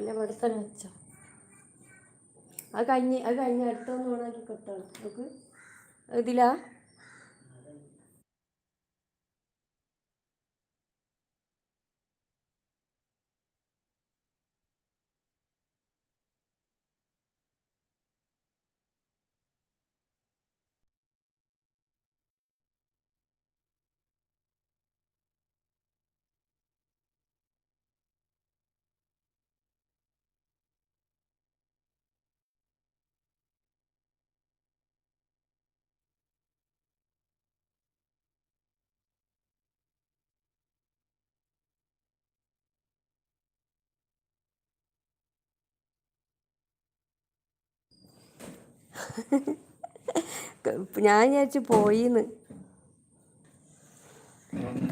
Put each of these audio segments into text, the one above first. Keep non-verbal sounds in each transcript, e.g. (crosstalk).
അല്ല ഇവിടെ തന്നെ വെച്ചോ. അത് കഴിഞ്ഞ് അത് കഴിഞ്ഞ് അടുത്തൊന്ന് ഓണാക്കി കിട്ടണം നമുക്ക് ഇതിലാ? ഞാൻ വിചാരിച്ചു പോയിന്ന്.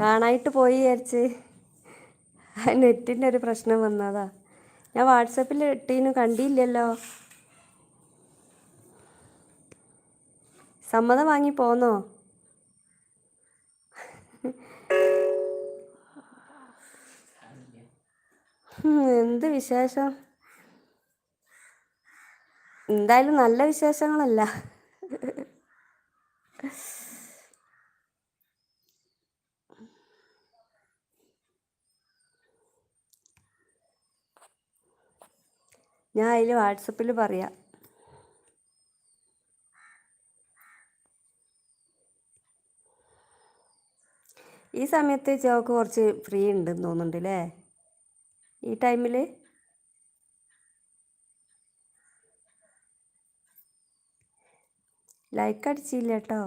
കാണായിട്ട് പോയി വിചാരിച്ച്. നെറ്റിന്റെ ഒരു പ്രശ്നം വന്നതാ. ഞാൻ വാട്സപ്പിൽ ഇട്ടീനു കണ്ടില്ലല്ലോ. സമ്മതം വാങ്ങി പോന്നോ? എന്ത് വിശേഷം? എന്തായാലും നല്ല വിശേഷങ്ങളല്ല. ഞാൻ അതിൽ വാട്സപ്പിൽ പറയാം. ഈ സമയത്ത് ചോക്ക് കുറച്ച് ഫ്രീ ഉണ്ടെന്ന് തോന്നുന്നുണ്ട് അല്ലേ ഈ ടൈമിൽ ലൈക്ക് അടിച്ചില്ല കേട്ടോ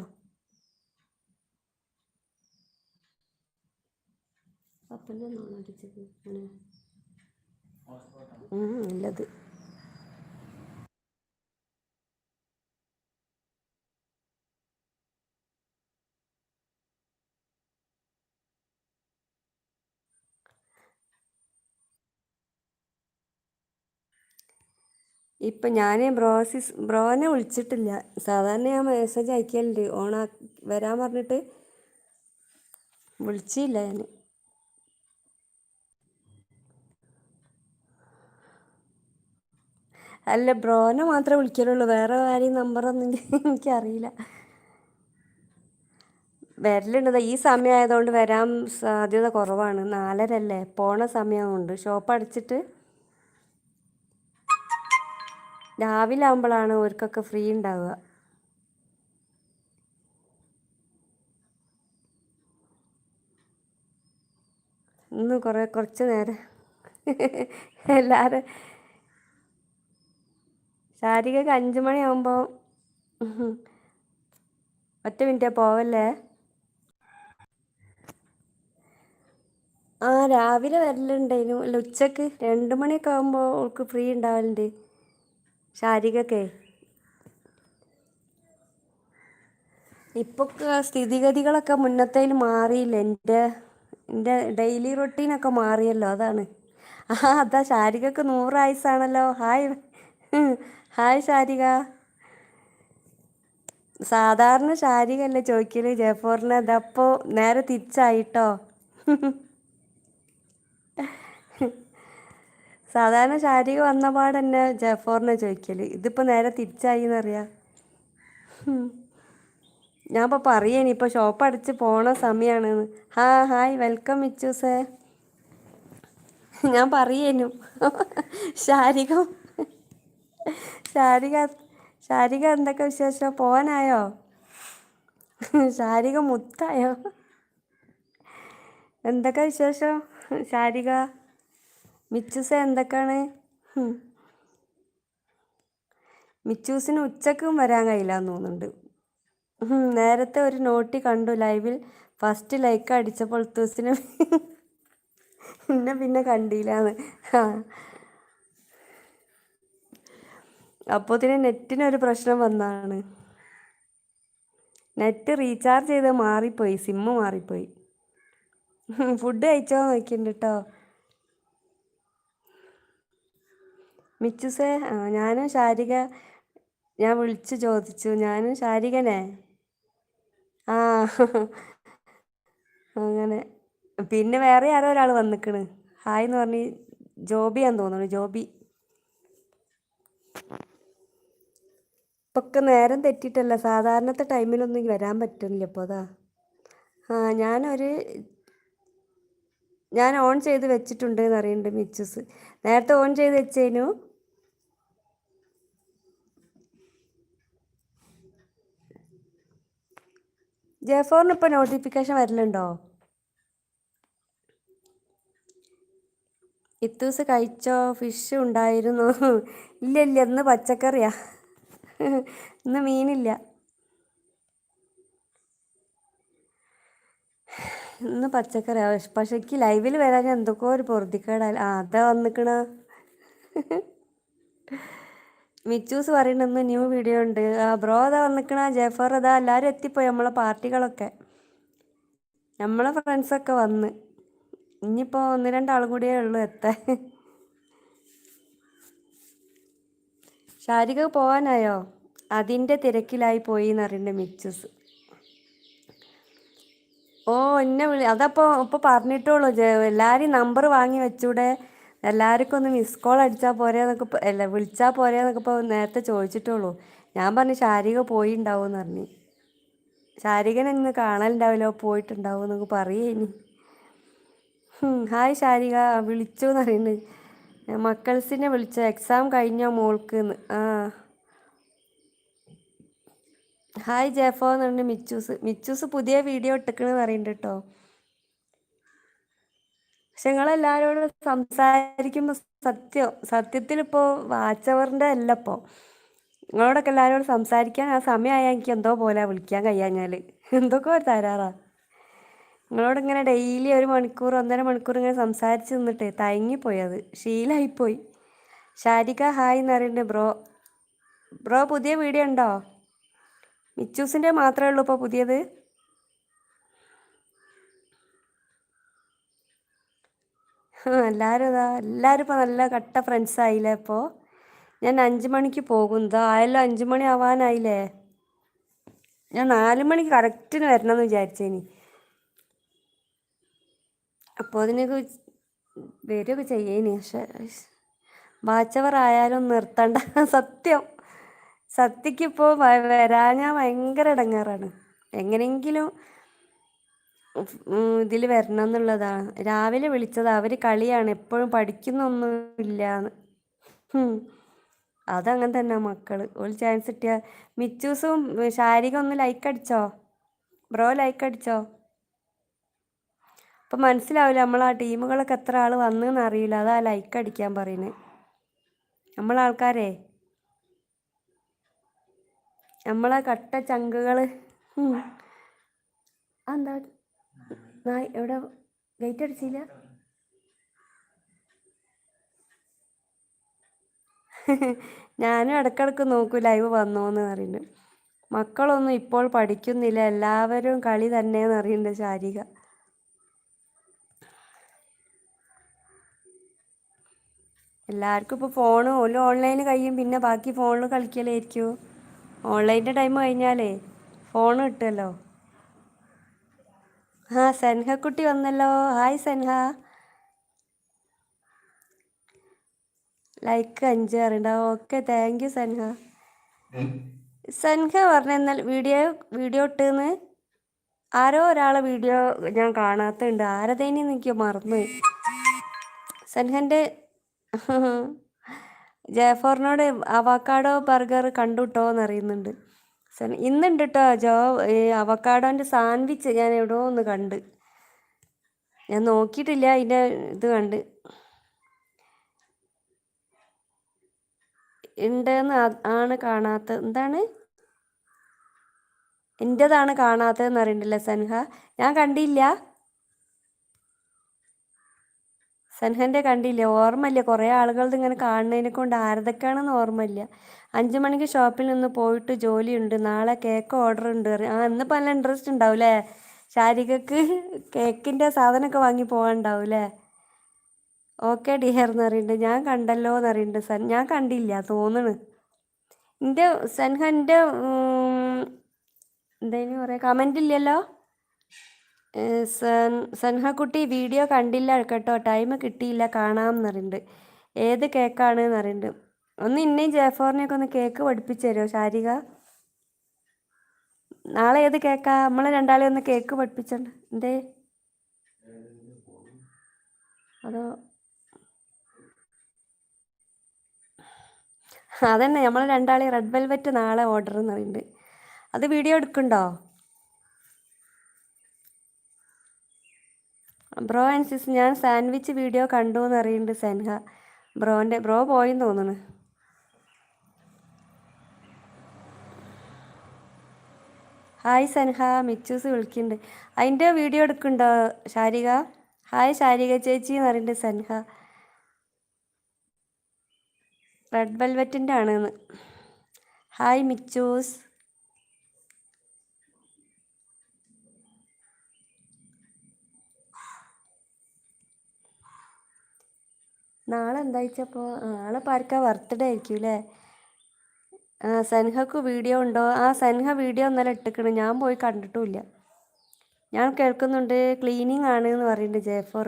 അപ്പല്ലേ ഉം, ഇല്ലത് ഇപ്പം ഞാൻ ബ്രോസിസ് ബ്രോനെ വിളിച്ചിട്ടില്ല. സാധാരണ ഞാൻ മെസ്സേജ് അയക്കലുണ്ട്. ഓണാ വരാൻ പറഞ്ഞിട്ട് വിളിച്ചില്ല ഞാൻ അല്ല ബ്രോനെ മാത്രമേ വിളിക്കലുള്ളൂ. വേറെ ആരെയും നമ്പറൊന്നും (laughs) എനിക്കറിയില്ല. വരലുണ്ട്. ഈ സമയം ആയതുകൊണ്ട് വരാൻ സാധ്യത കുറവാണ്. നാലരല്ലേ? പോണ സമയമുണ്ട് ഷോപ്പ് അടച്ചിട്ട് രാവിലെ ആകുമ്പോഴാണ് അവർക്കൊക്കെ ഫ്രീ ഉണ്ടാവുക ഇന്ന് കുറേ കുറച്ച് നേരം (laughs) എല്ലാവരും ശാരികക്ക് അഞ്ച് മണിയാകുമ്പോൾ (laughs) ഒറ്റ മിനിറ്റേ പോവല്ലേ? ആ രാവിലെ വരലുണ്ടായിരുന്നു അല്ല ഉച്ചയ്ക്ക് രണ്ട് മണിയൊക്കെ ആകുമ്പോൾ അവൾക്ക് ഫ്രീ ഉണ്ടാവലുണ്ട് ശാരികക്കേ? ഇപ്പോൾ സ്ഥിതിഗതികളൊക്കെ മുന്നത്തേൽ മാറിയില്ല? എന്റെ എന്റെ ഡെയിലി റൊട്ടീനൊക്കെ മാറിയല്ലോ അതാണ്. ആ അതാ ശാരികക്ക് നൂറ് ആയുസാണല്ലോ. Hi hi Sarika. സാധാരണ ശാരികല്ലേ ചോദിക്കൽ? ജയഫോറിന് അതപ്പോൾ നേരെ തിരിച്ചായിട്ടോ? സാധാരണ ശാരിക വന്ന തന്നെ ജഫോറിനെ ചോദിക്കൽ. ഇതിപ്പോൾ നേരെ തിരിച്ചായി എന്നറിയാം? ഞാൻ ഇപ്പോൾ പറയേനി ഇപ്പോൾ ഷോപ്പ് അടിച്ച് പോണ സമയമാണ് ഹാ ഹായ് വെൽക്കം മിച്ചു സേ ഞാൻ പറയേനു. ശാരിക ശാരിക ശാരിക എന്തൊക്കെ വിശേഷം? പോവാനായോ? ശാരിക മുത്തായോ? എന്തൊക്കെ വിശേഷം? ശാരിക മിച്ചൂസ എന്തൊക്കെയാണ്. മിച്ചൂസിന് ഉച്ചക്കും വരാൻ കഴിയില്ല എന്ന് തോന്നുന്നുണ്ട് നേരത്തെ ഒരു നോട്ടി കണ്ടു ലൈവിൽ. ഫസ്റ്റ് ലൈക്ക് അടിച്ചപ്പോൾ തൂസിന് പിന്നെ പിന്നെ കണ്ടില്ലാന്ന്. ആ അപ്പോത്തിന് നെറ്റിനൊരു പ്രശ്നം വന്നതാണ് നെറ്റ് റീചാർജ് ചെയ്ത് മാറിപ്പോയി സിമ്മ് മാറിപ്പോയി. ഫുഡ് കഴിച്ചോ നോക്കിയിട്ടുണ്ട് കേട്ടോ മിച്ചുസേ ഞാനും ശാരിക ഞാൻ വിളിച്ചു ചോദിച്ചു. ഞാനും ശാരികനെ? ആ അങ്ങനെ. പിന്നെ വേറെ ആരോ ഒരാൾ വന്നിക്കണ്. ഹായ് എന്ന് പറഞ്ഞ് ജോബിയാന്ന് തോന്നുന്നു ജോബി. ഇപ്പൊക്കെ നേരം തെറ്റിട്ടല്ല. സാധാരണത്തെ ടൈമിലൊന്നും വരാൻ പറ്റുന്നില്ല ഇപ്പോൾ അതാ. ആ ഞാനൊരു ഞാൻ ഓൺ ചെയ്ത് വെച്ചിട്ടുണ്ട് എന്ന് അറിയുന്നുണ്ട് മിച്ചസ് നേരത്തെ ഓൺ ചെയ്ത് വെച്ചേനു. ജെഫോറിന് ഇപ്പോൾ നോട്ടിഫിക്കേഷൻ വരലുണ്ടോ? ഇത്തൂസ് കഴിച്ചോ? ഫിഷ് ഉണ്ടായിരുന്നു. (laughs) ഇല്ല ഇല്ല ഇന്ന് പച്ചക്കറിയാ. (laughs) ഇന്ന് മീനില്ല. ഇന്ന് പച്ചക്കറിയാ. പക്ഷെ എനിക്ക് ലൈവിൽ വരാൻ എന്തൊക്കെയോ ഒരു പൊറുതിക്കേടാ. അതാ വന്നിക്കണ. (laughs) മിച്ചൂസ് പറയുന്നുണ്ട് ന്യൂ വീഡിയോ ഉണ്ട്. ആ ബ്രോ അതാ വന്നിക്കണ ജെഫർ അതാ എല്ലാവരും എത്തിപ്പോയി നമ്മളെ പാർട്ടികളൊക്കെ. നമ്മളെ ഫ്രണ്ട്സൊക്കെ വന്ന്. ഇനിയിപ്പോൾ ഒന്ന് രണ്ടാളും കൂടിയേ ഉള്ളൂ എത്താൻ. ശാരിക പോകാനായോ അതിന്റെ തിരക്കിലായി പോയി എന്ന് അറിയണ്ട മിച്ചൂസ്. ഓ എന്നെ വിളി അതപ്പോൾ ഇപ്പോൾ പറഞ്ഞിട്ടുള്ളൂ എല്ലാവരും നമ്പർ വാങ്ങി വെച്ചൂടെ. എല്ലാവർക്കും ഒന്ന് മിസ് കോൾ അടിച്ചാൽ പോരേന്നൊക്കെ ഇപ്പൊ- അല്ല വിളിച്ചാൽ പോരേന്നൊക്കെ ഇപ്പോൾ നേരത്തെ ചോദിച്ചിട്ടുള്ളൂ. ഞാൻ പറഞ്ഞു ശാരിക പോയി ഉണ്ടാവും എന്ന് പറഞ്ഞു. ശാരികനെ ഇന്ന് കാണലുണ്ടാവില്ലോ പോയിട്ടുണ്ടാവും എന്നൊക്കെ പറയേനി. ഹായ് ശാരിക വിളിച്ചു എന്ന് പറയുന്നത് മക്കൾസിനെ വിളിച്ച എക്സാം കഴിഞ്ഞോ മോൾക്ക് ആ. ഹായ് ജെഫോ എന്ന് പറഞ്ഞ മിച്ചൂസ് മിച്ചൂസ് പുതിയ വീഡിയോ ഇട്ടിക്കണെന്ന് പറയുന്നുണ്ട് കേട്ടോ പക്ഷെ നിങ്ങളെല്ലാവരോടും സംസാരിക്കുമ്പോൾ സത്യം സത്യത്തിൽ ഇപ്പോൾ വാച്ചവറിന്റെ അല്ല ഇപ്പോ നിങ്ങളോടൊക്കെ എല്ലാവരോടും സംസാരിക്കാൻ ആ സമയമായ എനിക്ക് എന്തോ പോലെ വിളിക്കാൻ കഴിയാഞ്ഞാൽ എന്തൊക്കെ ഒരു തരാറാ നിങ്ങളോട് ഇങ്ങനെ ഡെയിലി ഒരു മണിക്കൂർ ഒന്നര മണിക്കൂർ ഇങ്ങനെ സംസാരിച്ച് നിന്നിട്ട് തയങ്ങിപ്പോയി അത്. ശീലമായിപ്പോയി ഷാരിക ഹായ് എന്ന് പറയുന്നുണ്ട് ബ്രോ. ബ്രോ പുതിയ വീഡിയോ ഉണ്ടോ? മിച്ചൂസിന്റെ മാത്രമേ ഉള്ളൂ ഇപ്പോൾ പുതിയത്. എല്ലാവരും ഇതാ എല്ലാവരും ഇപ്പോൾ നല്ല കട്ട ഫ്രണ്ട്സ് ആയില്ലേ ഇപ്പോൾ ഞാൻ അഞ്ച് മണിക്ക് പോകും. ഇതാ ആയാലും അഞ്ച് മണി ആവാനായില്ലേ? ഞാൻ നാല് മണിക്ക് കറക്റ്റിന് വരണം എന്ന് വിചാരിച്ചേനി. അപ്പോൾ അതിനൊക്കെ വരികയൊക്കെ ചെയ്യേനി. പക്ഷെ വാച്ചവർ ആയാലും നിർത്തണ്ട. (laughs) സത്യം. സത്യക്കിപ്പോൾ ഞാൻ ഭയങ്കര ഇടങ്ങാറാണ്. എങ്ങനെയെങ്കിലും ഇതിൽ വരണം എന്നുള്ളതാണ് രാവിലെ വിളിച്ചത്. അവർ കളിയാണ്. എപ്പോഴും പഠിക്കുന്നൊന്നുമില്ല. അതങ്ങനെ തന്നെ മക്കൾ. ഒരു ചാൻസ് കിട്ടിയ. മിച്ചൂസും ശാരിക ഒന്ന് ലൈക്ക് അടിച്ചോ? ബ്രോ ലൈക്ക് അടിച്ചോ? അപ്പം മനസ്സിലാവില്ല നമ്മൾ ആ ടീമുകളൊക്കെ എത്ര ആൾ വന്നെന്ന് അറിയില്ല അതാ ലൈക്ക് അടിക്കാൻ പറയുന്നത് നമ്മളാൾക്കാരെ നമ്മളെ കട്ട ചങ്കുകൾ എന്താ നായ് എവിടെ? ഗേറ്റ് അടിച്ചില്ല? ഞാനും ഇടക്കിടക്ക് നോക്കും ലൈവ് വന്നോന്ന് പറയുന്നുണ്ട് മക്കളൊന്നും ഇപ്പോൾ പഠിക്കുന്നില്ല എല്ലാവരും കളി തന്നെയെന്ന് അറിയുന്നുണ്ട് ശാരിക. എല്ലാവർക്കും ഇപ്പോൾ ഫോണ് ഒരു ഓൺലൈനിൽ കഴിയും പിന്നെ ബാക്കി ഫോണിൽ കളിക്കലായിരിക്കും. ഓൺലൈന്റെ ടൈം കഴിഞ്ഞാലേ ഫോൺ കിട്ടുമല്ലോ ആ സെൻഹക്കുട്ടി വന്നല്ലോ. ഹായ് സെൻഹ. ലൈക്ക് അഞ്ച് അറിയണ്ടാവും okay thank you Senha. Senha പറഞ്ഞാൽ വീഡിയോ വീഡിയോ ഇട്ടെന്ന് ആരോ ഒരാളെ വീഡിയോ ഞാൻ കാണാത്തുണ്ട്. ആരതേനെ എനിക്ക് മറന്നു. സെൻഹന്റെ (laughs) ജയഫോറിനോട് അവക്കാഡോ ബർഗർ കണ്ടുട്ടോ എന്ന് അറിയുന്നുണ്ട്. സെൻ ഇന്നുണ്ട് കേട്ടോ ജോ ഈ അവക്കാഡോന്റെ സാൻഡ്വിച്ച് ഞാൻ എവിടെയോ ഒന്ന് കണ്ട്. ഞാൻ നോക്കിയിട്ടില്ല അതിന്റെ ഇത് കണ്ട്. ഉണ്ടെന്ന് ആണ് കാണാത്ത എന്താണ്? എന്റെതാണ് കാണാത്തതെന്ന് അറിയണ്ടില്ല സൻഹ? ഞാൻ കണ്ടില്ല. സൻഹന്റെ കണ്ടില്ല. ഓർമ്മയില്ല. കുറേ ആളുകളത് ഇങ്ങനെ കാണുന്നതിനെ കൊണ്ട് ആരതൊക്കെയാണെന്ന് ഓർമ്മയില്ല. അഞ്ച് മണിക്ക് ഷോപ്പിൽ നിന്ന് പോയിട്ട് ജോലിയുണ്ട്. നാളെ കേക്ക് ഓർഡർ ഉണ്ട്. ആ ഇന്നിപ്പോൾ നല്ല ഇൻട്രസ്റ്റ് ഉണ്ടാവും അല്ലേ ശാരികക്ക് കേക്കിന്റെ സാധനമൊക്കെ വാങ്ങി പോകാനുണ്ടാവും അല്ലേ ഓക്കെ ഡിയർ എന്ന് ഞാൻ കണ്ടല്ലോ എന്ന് സൻ ഞാൻ കണ്ടില്ല തോന്നണ്. എന്റെ സൻഹ എന്റെ എന്തായാലും പറയാ? കമന്റ് ഇല്ലല്ലോ? സൻ സൻഹക്കുട്ടി വീഡിയോ കണ്ടില്ല കേട്ടോ. ടൈം കിട്ടിയില്ല. കാണാമെന്ന് പറയുന്നുണ്ട്. ഏത് കേക്കാണ് എന്ന് ഒന്ന് ഇന്നേയും ജയഫോറിനെയൊക്കെ ഒന്ന് കേക്ക് പഠിപ്പിച്ചു തരുമോ ശാരിക? നാളെ ഏത് കേക്കാ? നമ്മളെ രണ്ടാളെ ഒന്ന് കേക്ക് പഠിപ്പിച്ചോണ്ട്. എന്തേ? അതോ? അതന്നെ നമ്മൾ രണ്ടാളെ റെഡ് വെൽവെറ്റ് നാളെ ഓർഡർ എന്ന് പറയുന്നുണ്ട് അത് വീഡിയോ എടുക്കണ്ടോ ബ്രോ ആൻഡ് സിസ് ഞാൻ സാൻഡ്വിച്ച് വീഡിയോ കണ്ടു എന്ന് അറിയുന്നുണ്ട് സെൻഹ. ബ്രോന്റെ ബ്രോ പോയെന്ന് തോന്നുന്നു. ഹായ് സൻഹ മിച്ചൂസ് വിളിക്കുന്നുണ്ട്. അതിന്റെ വീഡിയോ എടുക്കുന്നുണ്ടോ ശാരിക? ഹായ് ശാരിക ചേച്ചി എന്ന് പറയുന്നുണ്ട് സൻഹ റെഡ് വെൽവെറ്റിന്റെ ആണെന്ന്. ഹായ് മിച്ചൂസ്. നാളെ എന്താ വെച്ചപ്പോൾ നാളെ ഇപ്പോൾ ആർക്കാ ബർത്ത്ഡേ ആയിരിക്കും അല്ലേ? സൻഹക്ക് വീഡിയോ ഉണ്ടോ? ആ സൻഹ വീഡിയോ ഇന്നലെ ഇട്ടിക്കണം. ഞാൻ പോയി കണ്ടിട്ടുമില്ല. ഞാൻ കേൾക്കുന്നുണ്ട്. ക്ലീനിങ് ആണ് എന്ന് പറയുന്നുണ്ട് ജയഫോർ.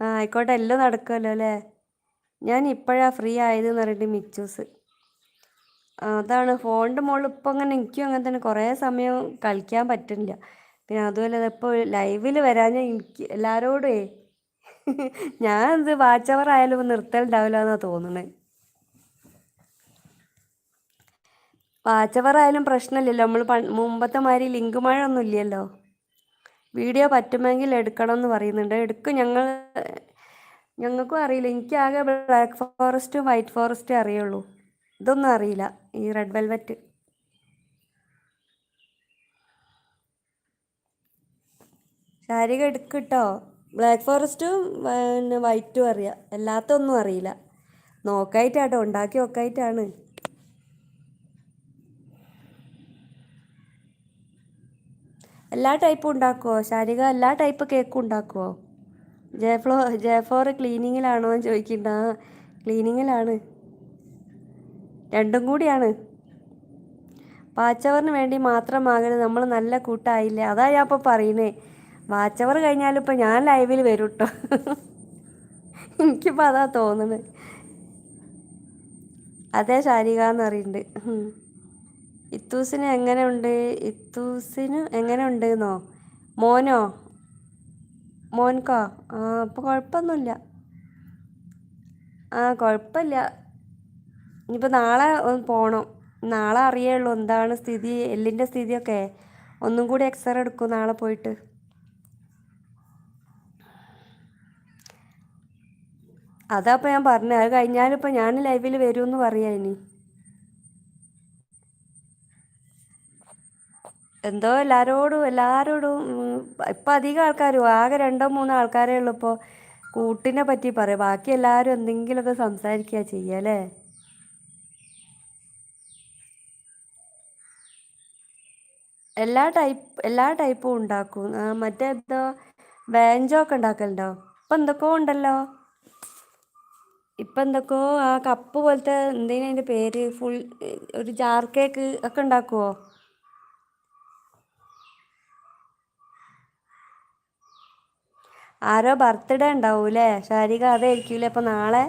ആ ആയിക്കോട്ടെ എല്ലാം നടക്കുമല്ലോ അല്ലേ? ഞാൻ ഇപ്പോഴാണ് ഫ്രീ ആയതെന്ന് പറയുന്നുണ്ട് മിച്ചൂസ്. അതാണ് ഫോണിന്റെ മുകളിൽ ഇപ്പം അങ്ങനെ എനിക്കും അങ്ങനെ തന്നെ. കുറേ സമയം കളിക്കാൻ പറ്റുന്നില്ല. പിന്നെ അതുപോലെ ഇപ്പോൾ ലൈവിൽ വരാൻ എനിക്ക് എല്ലാവരോടും ഞാൻ എന്ത് വാച്ച് അവർ ആയാലും നിർത്തലുണ്ടാവില്ല എന്നാണ് തോന്നുന്നത്. ആയാലും പ്രശ്നമില്ലല്ലോ. നമ്മൾ മുമ്പത്തെ മാതിരി ലിങ്ക് മഴ ഒന്നും ഇല്ലല്ലോ വീഡിയോ പറ്റുമെങ്കിൽ എടുക്കണം എന്ന് പറയുന്നുണ്ട്. എടുക്കും. ഞങ്ങൾ ഞങ്ങൾക്കും അറിയില്ല. എനിക്കാകെ ബ്ലാക്ക് ഫോറസ്റ്റും വൈറ്റ് ഫോറസ്റ്റും അറിയുള്ളൂ. ഇതൊന്നും അറിയില്ല. ഈ റെഡ് വെൽവെറ്റ്. ശാരിക എടുക്കിട്ടോ ബ്ലാക്ക് ഫോറസ്റ്റും പിന്നെ വൈറ്റും അറിയാം. അല്ലാത്തൊന്നും അറിയില്ല. നോക്കായിട്ടാട്ടോ. ഉണ്ടാക്കി നോക്കായിട്ടാണ് എല്ലാ ടൈപ്പും ഉണ്ടാക്കുമോ ശാരിക എല്ലാ ടൈപ്പ് കേക്കും ഉണ്ടാക്കുമോ ജയഫ്ലോ ജയഫ്ലോർ ക്ലീനിങ്ങിലാണോ എന്ന് ചോദിക്കണ്ട. ക്ലീനിങ്ങിലാണ് രണ്ടും കൂടിയാണ്. വാച്ചവറിന് വേണ്ടി മാത്രമാകരുത് നമ്മൾ നല്ല കൂട്ടായില്ലേ? അതാ ഞാൻ ഇപ്പോൾ പറയുന്നേ. വാച്ചവർ കഴിഞ്ഞാലും ഇപ്പം ഞാൻ ലൈവിൽ വരും കേട്ടോ എനിക്കിപ്പോൾ അതാ തോന്നുന്നത് അതേ ശാരിക എന്ന് പറയുന്നുണ്ട്. ഇത്തൂസിന് എങ്ങനെയുണ്ട്? ഇത്തൂസിന് എങ്ങനെയുണ്ട് എന്നോ മോനോ? മോൻകോ ആ അപ്പോൾ കുഴപ്പമൊന്നുമില്ല ആ കുഴപ്പമില്ല ഇനിയിപ്പോൾ നാളെ ഒന്ന് പോകണം നാളെ അറിയുള്ളൂ എന്താണ് സ്ഥിതി എല്ലിന്റെ സ്ഥിതിയൊക്കെ. ഒന്നും കൂടി എക്സ്റേ എടുക്കും നാളെ പോയിട്ട്. അതാ ഇപ്പോൾ ഞാൻ പറഞ്ഞത് അത് കഴിഞ്ഞാലിപ്പോൾ ഞാൻ ലൈവിൽ വരുമെന്ന് പറയാം ഇനി. എന്തോ എല്ലാരോടും ഉം, ഇപ്പം അധികം ആൾക്കാരും ആകെ രണ്ടോ മൂന്നോ ആൾക്കാരേ ഉള്ളൂ ഇപ്പോൾ കൂട്ടിനെ പറ്റി പറയും. ബാക്കി എല്ലാവരും എന്തെങ്കിലുമൊക്കെ സംസാരിക്കുക ചെയ്യുക എല്ലാ ടൈപ്പ് എല്ലാ ടൈപ്പും ഉണ്ടാക്കും. മറ്റേ എന്തോ ഒക്കെ ഉണ്ടാക്കലുണ്ടോ? ഇപ്പം എന്തൊക്കെയോ ഉണ്ടല്ലോ. ഇപ്പം എന്തൊക്കെയോ ആ കപ്പ് പോലത്തെ എന്തേലും അതിന്റെ പേര് ഫുൾ ഒരു ജാർ കേക്ക് ഒക്കെ ഉണ്ടാക്കുമോ ആരോ ബർത്ത്ഡേ ഉണ്ടാവൂലേ? ശാരിക അതായിരിക്കൂലേ അപ്പൊ നാളെ?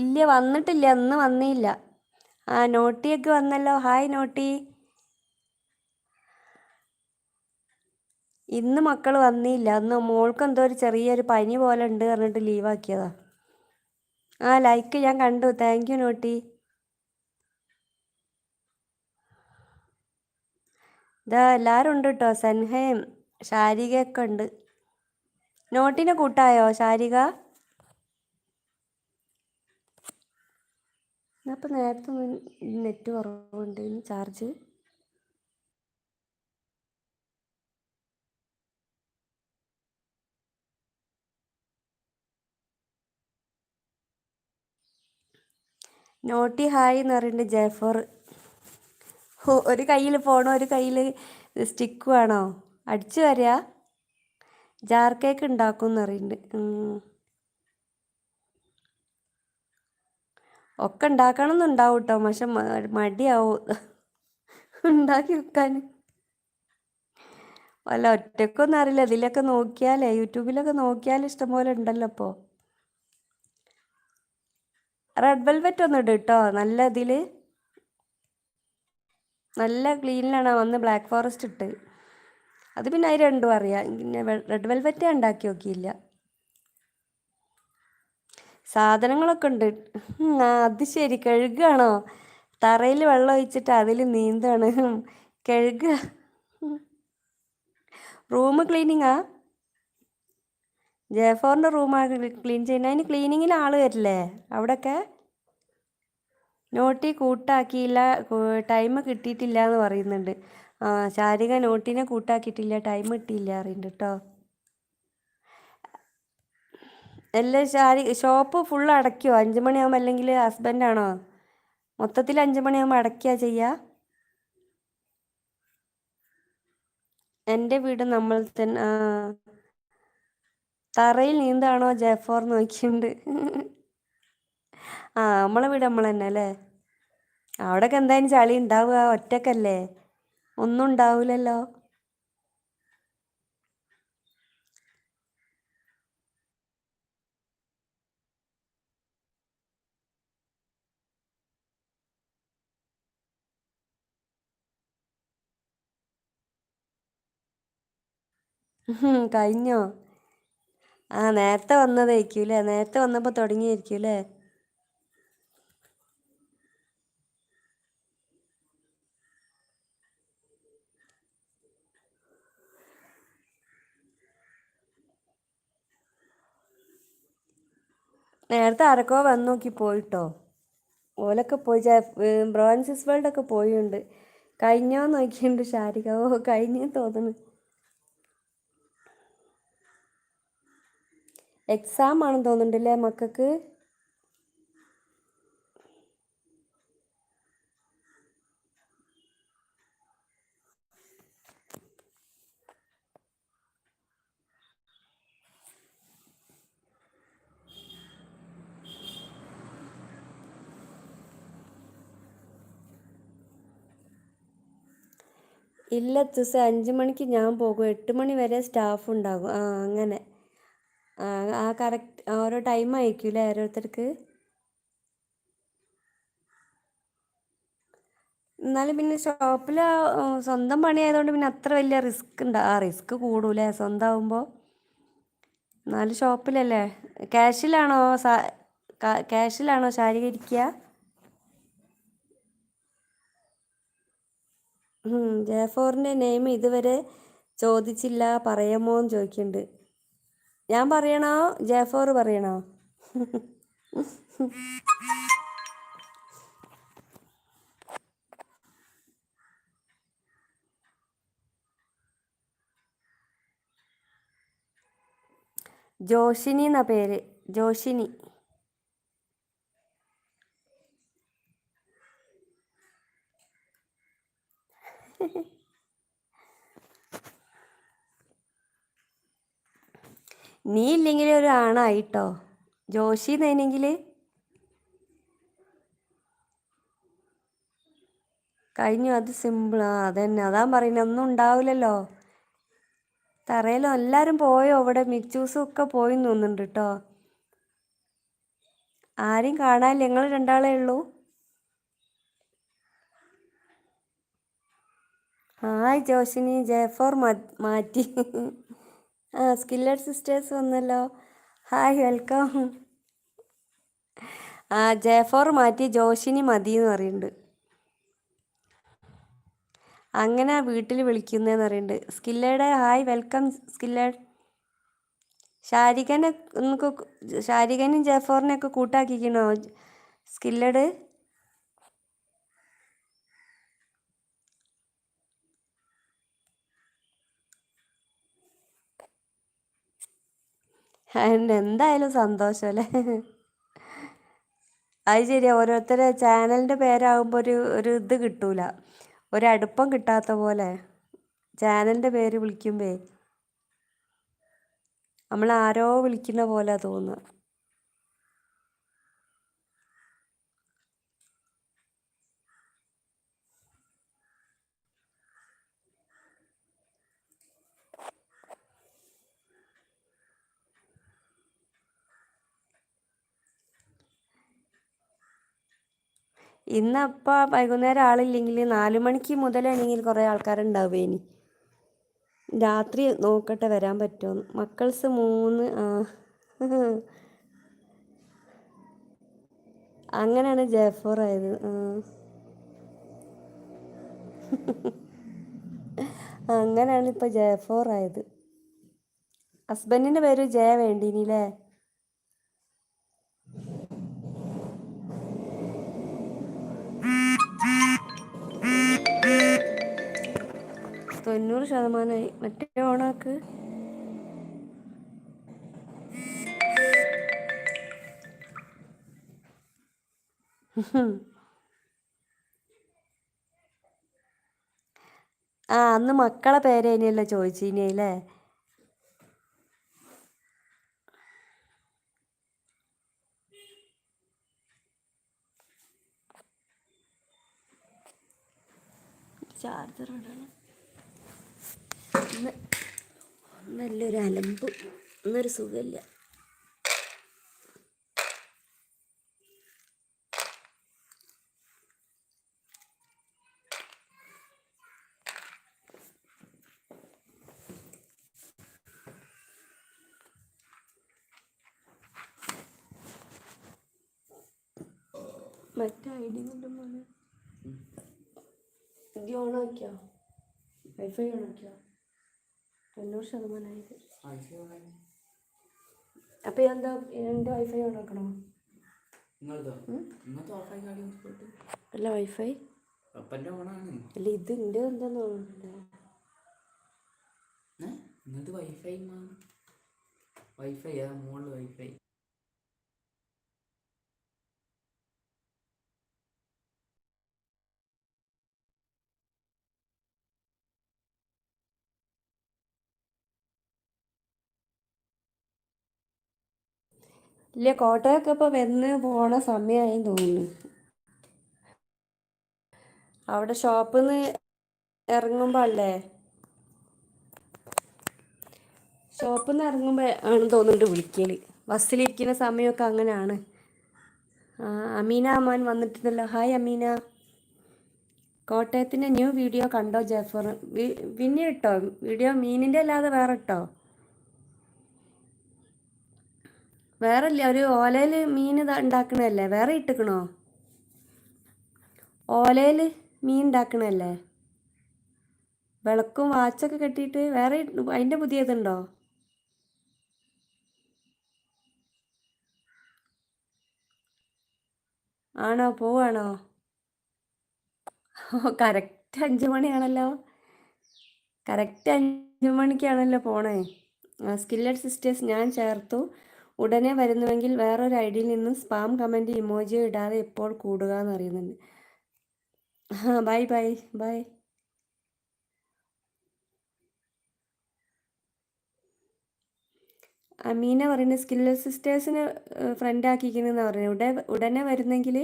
ഇല്ല വന്നിട്ടില്ല. അന്ന് വന്നില്ല. ആ നോട്ടിയൊക്കെ വന്നല്ലോ. Hi naughty. ഇന്ന് മക്കൾ വന്നില്ല. അന്ന് മോൾക്ക് എന്തോ ഒരു ചെറിയൊരു പനി പോലെ ഉണ്ട് പറഞ്ഞിട്ട് ലീവാക്കിയതാ ആ ലൈക്ക് ഞാൻ കണ്ടു. താങ്ക് യു നോട്ടി ഇതാ എല്ലാവരും ഉണ്ട് കേട്ടോ സൻഹയും ശാരികയൊക്കെ ഉണ്ട്. നോട്ടിനെ കൂട്ടായോ ശാരിക? അപ്പം നേരത്തെ നെറ്റ് കുറവുണ്ട്. ചാർജ് നോട്ടി ഹായ് എന്ന് പറയുന്നുണ്ട് ജയഫർ. ഒരു കയ്യിൽ ഫോണോ ഒരു കയ്യിൽ സ്റ്റിക്ക് വേണോ? അടിച്ചു വരിക ജാർ കേക്ക് ഉണ്ടാക്കും എന്ന് പറയുന്നുണ്ട്. ഒക്കെ ഉണ്ടാക്കണം എന്നുണ്ടാവും കേട്ടോ പക്ഷെ മടിയാവും. ഉണ്ടാക്കി വെക്കാൻ അല്ല ഒറ്റക്കൊന്നും അറിയില്ല. ഇതിലൊക്കെ നോക്കിയാലേ യൂട്യൂബിലൊക്കെ നോക്കിയാൽ ഇഷ്ടംപോലെ ഉണ്ടല്ലോ ഇപ്പോൾ റെഡ് വെൽവെറ്റ് ഒന്ന് ഇട് കേട്ടോ നല്ല ഇതിൽ നല്ല ക്ലീനിലാണ് വന്ന് ബ്ലാക്ക് ഫോറസ്റ്റ് ഇട്ട്. അത് പിന്നെ അത് രണ്ടും അറിയാം. പിന്നെ റെഡ് വെൽവെറ്റ് ഉണ്ടാക്കി നോക്കിയില്ല. സാധനങ്ങളൊക്കെ ഉണ്ട് അത് ശരി. കഴുകാണോ? തറയിൽ വെള്ളം ഒഴിച്ചിട്ട് അതിൽ നീന്താണ്. കഴുകുക റൂം ക്ലീനിങ്ങാ ജയഫോറിന്റെ റൂമാണ് ക്ലീൻ ചെയ്യുന്നത് അതിന് ക്ലീനിങ്ങിൽ ആൾ വരില്ലേ? അവിടെയൊക്കെ നോട്ടി കൂട്ടാക്കിയില്ല ടൈം കിട്ടിയിട്ടില്ല എന്ന് പറയുന്നുണ്ട്. ആ ശാരിക നോട്ടിനെ കൂട്ടാക്കിയിട്ടില്ല ടൈം കിട്ടിയില്ല അറിയുന്നുണ്ട് കേട്ടോ എല്ലാം ശാരി ഷോപ്പ് ഫുൾ അടയ്ക്കുമോ അഞ്ച് മണിയാകുമ്പോൾ അല്ലെങ്കിൽ ഹസ്ബൻഡാണോ മൊത്തത്തിൽ അഞ്ച് മണിയാകുമ്പോൾ അടയ്ക്കുക ചെയ്യുക എന്റെ വീട് നമ്മൾ തന്നെ തറയിൽ നീന്താണോ ജയഫോർ നോക്കിയുണ്ട്. ആ നമ്മളെ വീട് നമ്മൾ തന്നെ അല്ലേ? അവിടെയൊക്കെ എന്തായാലും ചളി ഉണ്ടാവുക ഒറ്റക്കല്ലേ? ഒന്നും ഉണ്ടാവില്ലല്ലോ കഴിഞ്ഞോ? ആ നേരത്തെ വന്നതായിരിക്കും അല്ലേ നേരത്തെ വന്നപ്പോൾ തുടങ്ങിയായിരിക്കും അല്ലേ നേരത്തെ ആരൊക്കെ വന്ന് നോക്കി പോയിട്ടോ. ഓലൊക്കെ പോയി ബ്രോൻസിസ് വേൾഡൊക്കെ പോയിട്ടുണ്ട് കഴിഞ്ഞോ നോക്കിയുണ്ട് ശാരിക ഓ കഴിഞ്ഞേ തോന്നുന്നു. എക്സാം ആണെന്ന് തോന്നുന്നുണ്ടല്ലേ മക്കൾക്ക്? ഇല്ല തുസ അഞ്ച് മണിക്ക് ഞാൻ പോകും. എട്ട് മണി വരെ സ്റ്റാഫ് ഉണ്ടാകും ആ അങ്ങനെ. ആ കറക്റ്റ് ഓരോ ടൈം അയക്കൂലേ ഓരോരുത്തർക്ക്? എന്നാലും പിന്നെ ഷോപ്പിൽ സ്വന്തം പണി ആയതുകൊണ്ട് പിന്നെ അത്ര വലിയ റിസ്ക് ഉണ്ട് ആ റിസ്ക് കൂടൂലേ? സ്വന്തം ആകുമ്പോൾ എന്നാലും ഷോപ്പിലല്ലേ ക്യാഷിലാണോ ക്യാഷിലാണോ ശാരീകരിക്കുക ജയഫോറിന്റെ നെയിം ഇതുവരെ ചോദിച്ചില്ല പറയാമോ എന്ന് ചോദിക്കുന്നുണ്ട് ഞാൻ പറയണോ ജയഫോർ പറയണോ. ജോഷിനി എന്നാ പേര്? ജോഷിനി. നീ ഇല്ലെങ്കിൽ ഒരു ആണായിട്ടോ ജോഷി നേനെങ്കിൽ കഴിഞ്ഞു. അത് സിമ്പിൾ ആ അതന്നെ. അതാ പറയുന്നത് ഒന്നും ഉണ്ടാവില്ലല്ലോ. തറയിലോ എല്ലാവരും പോയോ? അവിടെ മിക്ചൂസും ഒക്കെ പോയി തോന്നുന്നുണ്ട് കേട്ടോ ആരും കാണാനില്ല. ഞങ്ങൾ രണ്ടാളേ ഉള്ളൂ. ഹായ് ജോഷിനി. ജയഫോർ മാറ്റി. (laughs) ആ സ്കില്ലഡ് സിസ്റ്റേഴ്സ് വന്നല്ലോ. ഹായ് വെൽക്കം ആ ജയഫോർ മാറ്റി ജോഷിനി മതി എന്ന് പറയുന്നുണ്ട്. അങ്ങനെ വീട്ടിൽ വിളിക്കുന്നതെന്ന് പറയുന്നുണ്ട്. സ്കില്ലേഡ് ഹായ് വെൽക്കം സ്കില്ലേഡ് ഷാരിഖനെ നമുക്ക് ഷാരിഖനും ജയഫോറിനെയൊക്കെ കൂട്ടാക്കിക്കണോ? സ്കില്ലഡ് എന്തായാലും സന്തോഷം അല്ലേ? അത് ശരിയാ. ഓരോരുത്തരെ ചാനലിന്റെ പേരാകുമ്പോൾ ഒരു ഒരു ഇത് കിട്ടൂല. ഒരടുപ്പം കിട്ടാത്ത പോലെ ചാനലിന്റെ പേര് വിളിക്കുമ്പേ നമ്മൾ ആരോ വിളിക്കുന്ന പോലെ തോന്നുക. ഇന്ന് അപ്പം വൈകുന്നേരം ആളില്ലെങ്കിൽ നാല് മണിക്ക് മുതലാണെങ്കിൽ കുറേ ആൾക്കാരുണ്ടാവുമേനി രാത്രി നോക്കട്ടെ വരാൻ പറ്റുമോ മക്കൾസ് മൂന്ന് ആ. അങ്ങനെയാണ് ജയഫോർ ആയത്. അങ്ങനെയാണ് ഇപ്പൊ ജയഫോർ ആയത്. ഹസ്ബൻഡിന്റെ പേര് ജയ വേണ്ടിനില്ലേ? തൊണ്ണൂറ് ശതമാനമായി മറ്റേ ഓണാക്ക്? ആ അന്ന് മക്കളെ പേര് പേരേനല്ലോ ചോദിച്ചിനിയല്ലേ ചാർജർ നല്ലൊരു അലമ്പ്. ഒന്നൊരു സുഖമില്ല. മറ്റേ ഐ ഡി കൊണ്ടും പോലെ ഇത് ഓണാക്കിയോ? വൈഫൈ ഓണാക്കിയോ? തൊണ്ണൂറ് ശതമാനമായത് അപ്പം എന്താ എന്റെ വൈഫൈ ഓൺ ആക്കണോ അല്ല വൈഫൈ അല്ല ഇത് എന്റെ എന്താന്ന് തോന്നുന്നില്ല. വൈഫൈ വൈഫൈ ആ മോളിൽ വൈഫൈ ഇല്ല കോട്ടയൊക്കെ ഇപ്പോൾ വന്ന് പോണ സമയമായി തോന്നുന്നു. അവിടെ ഷോപ്പിൽ നിന്ന് ഇറങ്ങുമ്പോൾ അല്ലേ ഷോപ്പിൽ നിന്ന് ഇറങ്ങുമ്പോൾ ആണ് തോന്നുന്നുണ്ട് വിളിക്കൽ ബസ്സിലിരിക്കുന്ന സമയമൊക്കെ അങ്ങനെയാണ് അമീന അമ്മാൻ വന്നിട്ടുണ്ടല്ലോ. ഹായ് അമീന. കോട്ടയത്തിന്റെ ന്യൂ വീഡിയോ കണ്ടോ ജഫർ? പിന്നെ ഇട്ടോ? വീഡിയോ മീനിന്റെ അല്ലാതെ വേറെ ഇട്ടോ? വേറെ ഇല്ല ഒരു ഓലയിൽ മീൻ ഉണ്ടാക്കണല്ലേ വേറെ ഇട്ടിക്കണോ? ഓലയിൽ മീൻ ഉണ്ടാക്കണല്ലേ വിളക്കും വാച്ചൊക്കെ കെട്ടിയിട്ട് വേറെ അതിന്റെ പുതിയതുണ്ടോ? ആണോ? പോവാണോ? ഓ കറക്റ്റ് അഞ്ച് മണിയാണല്ലോ. കറക്റ്റ് അഞ്ച് മണിക്കാണല്ലോ പോണേ. സ്കില്ലഡ് സിസ്റ്റേഴ്സ് ഞാൻ ചേർത്തു. ഉടനെ വരുന്നുവെങ്കിൽ വേറൊരു ഐ ഡിയിൽ നിന്നും സ്പാം കമന്റ് ഇമോജിയോ ഇടാതെ എപ്പോൾ കൂടുക എന്ന് അറിയുന്നുണ്ട്. Bye bye bye. അമീന പറയുന്നത് സ്കില്ലർ സിസ്റ്റേഴ്സിന് ഫ്രണ്ട് ആക്കിയിരിക്കുന്നതെന്ന് പറഞ്ഞു ഉടനെ വരുന്നെങ്കിൽ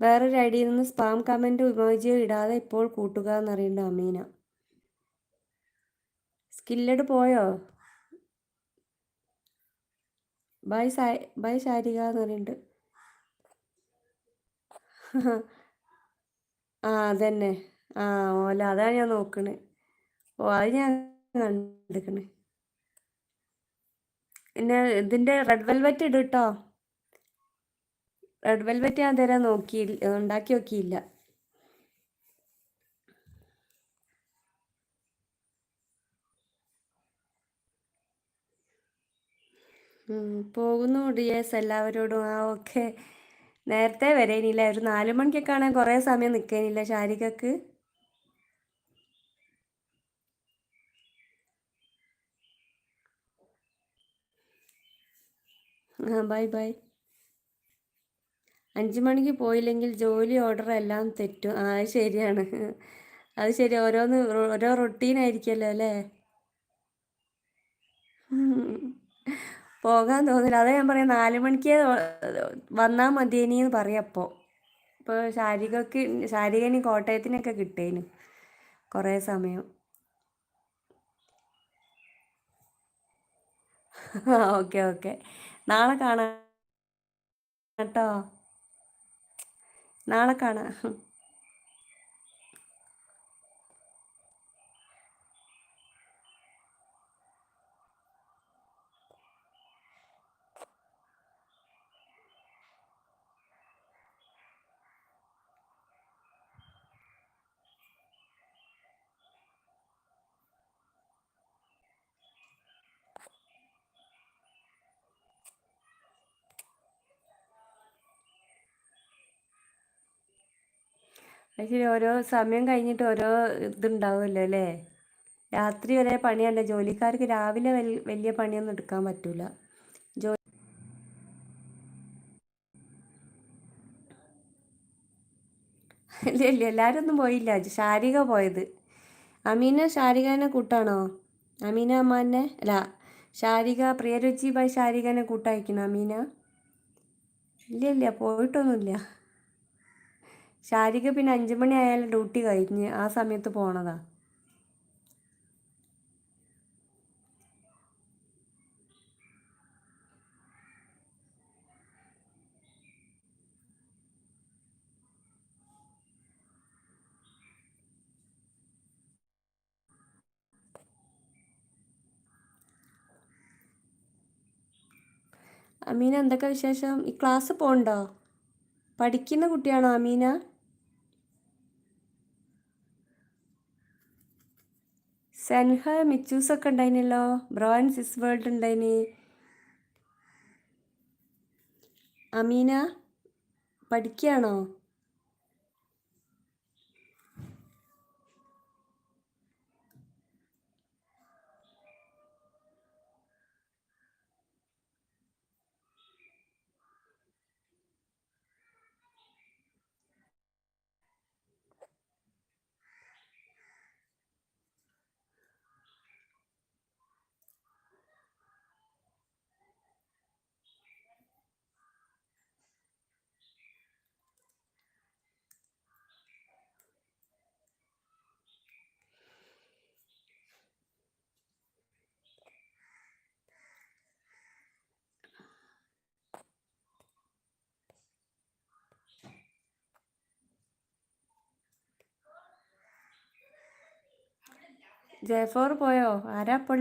വേറൊരു ഐ ഡിയിൽ നിന്ന് സ്പാം കമന്റ് ഇമോജിയോ ഇടാതെ ഇപ്പോൾ കൂട്ടുക എന്നറിയുന്നുണ്ട് അമീന. സ്കില്ലഡ് പോയോ? ബൈ സാ ബൈ ശാരിക എന്ന് പറയുന്നുണ്ട് ആ അതന്നെ. ആ ഓല അതാണ് ഞാൻ നോക്കണേ. ഓ അത് ഞാൻ കണ്ടിക്കണേ. പിന്നെ ഇതിന്റെ റെഡ് വെൽവെറ്റ് ഇടട്ടോ റെഡ് വെൽവെറ്റ് ഞാൻ തരാൻ നോക്കി ഉണ്ടാക്കി നോക്കിയില്ല. പോകുന്നു ഡിയേഴ്സ് എല്ലാവരോടും. ആ ഓക്കെ നേരത്തെ വരേനില്ല. ഒരു നാല് മണിക്കൊക്കെ ആണെങ്കിൽ കുറേ സമയം നിൽക്കാനില്ല ശാരികക്ക്. ആ ബൈ ബൈ. അഞ്ച് മണിക്ക് പോയില്ലെങ്കിൽ ജോലി ഓർഡർ എല്ലാം തെറ്റും. ആ ശരിയാണ്. അത് ശരി. ഓരോന്ന് ഓരോ റൊട്ടീൻ ആയിരിക്കുമല്ലോ അല്ലേ? പോകാൻ തോന്നില്ല. അതാ ഞാൻ പറയാം നാല് മണിക്ക് വന്നാൽ എന്ന് പറയാം അപ്പോൾ ഇപ്പോൾ ശാരികക്ക് ശാരികനി കോട്ടയത്തിനൊക്കെ കിട്ടേനു കുറേ സമയം. (laughs) Okay okay. നാളെ കാണാം കേട്ടോ. നാളെ കാണാം. അത് ശരി ഓരോ സമയം കഴിഞ്ഞിട്ട് ഓരോ ഇതുണ്ടാവുമല്ലോ അല്ലേ? രാത്രി വരെ പണിയല്ല? ജോലിക്കാർക്ക് രാവിലെ വലിയ പണിയൊന്നും എടുക്കാൻ പറ്റൂല. ജോലി ഇല്ല എല്ലാവരും ഒന്നും പോയില്ല. ശാരിക പോയത്. അമീന ശാരികനെ കൂട്ടാണോ? അമീന അമ്മാനെ? അല്ല ശാരിക പ്രിയരുചി ബൈ ശാരികനെ കൂട്ടയക്കണം അമീന? ഇല്ല ഇല്ല പോയിട്ടൊന്നുമില്ല. ശാരിക പിന്നെ അഞ്ചു മണി ആയാലും ഡ്യൂട്ടി കഴിഞ്ഞ് ആ സമയത്ത് പോണതാ. അമീന എന്തൊക്കെ വിശേഷം? ഈ ക്ലാസ് പോണ്ടോ പഠിക്കുന്ന കുട്ടിയാണോ അമീന? സെൻഹ മിച്ചൂസ് ഒക്കെ ഉണ്ടായിനല്ലോ. ബ്രോൻ സിസ് വേൾഡ് ഉണ്ടായിന്. അമീന പഠിക്കുകയാണോ ജയഫോർ പോയോ? ആരാ ഇപ്പോൾ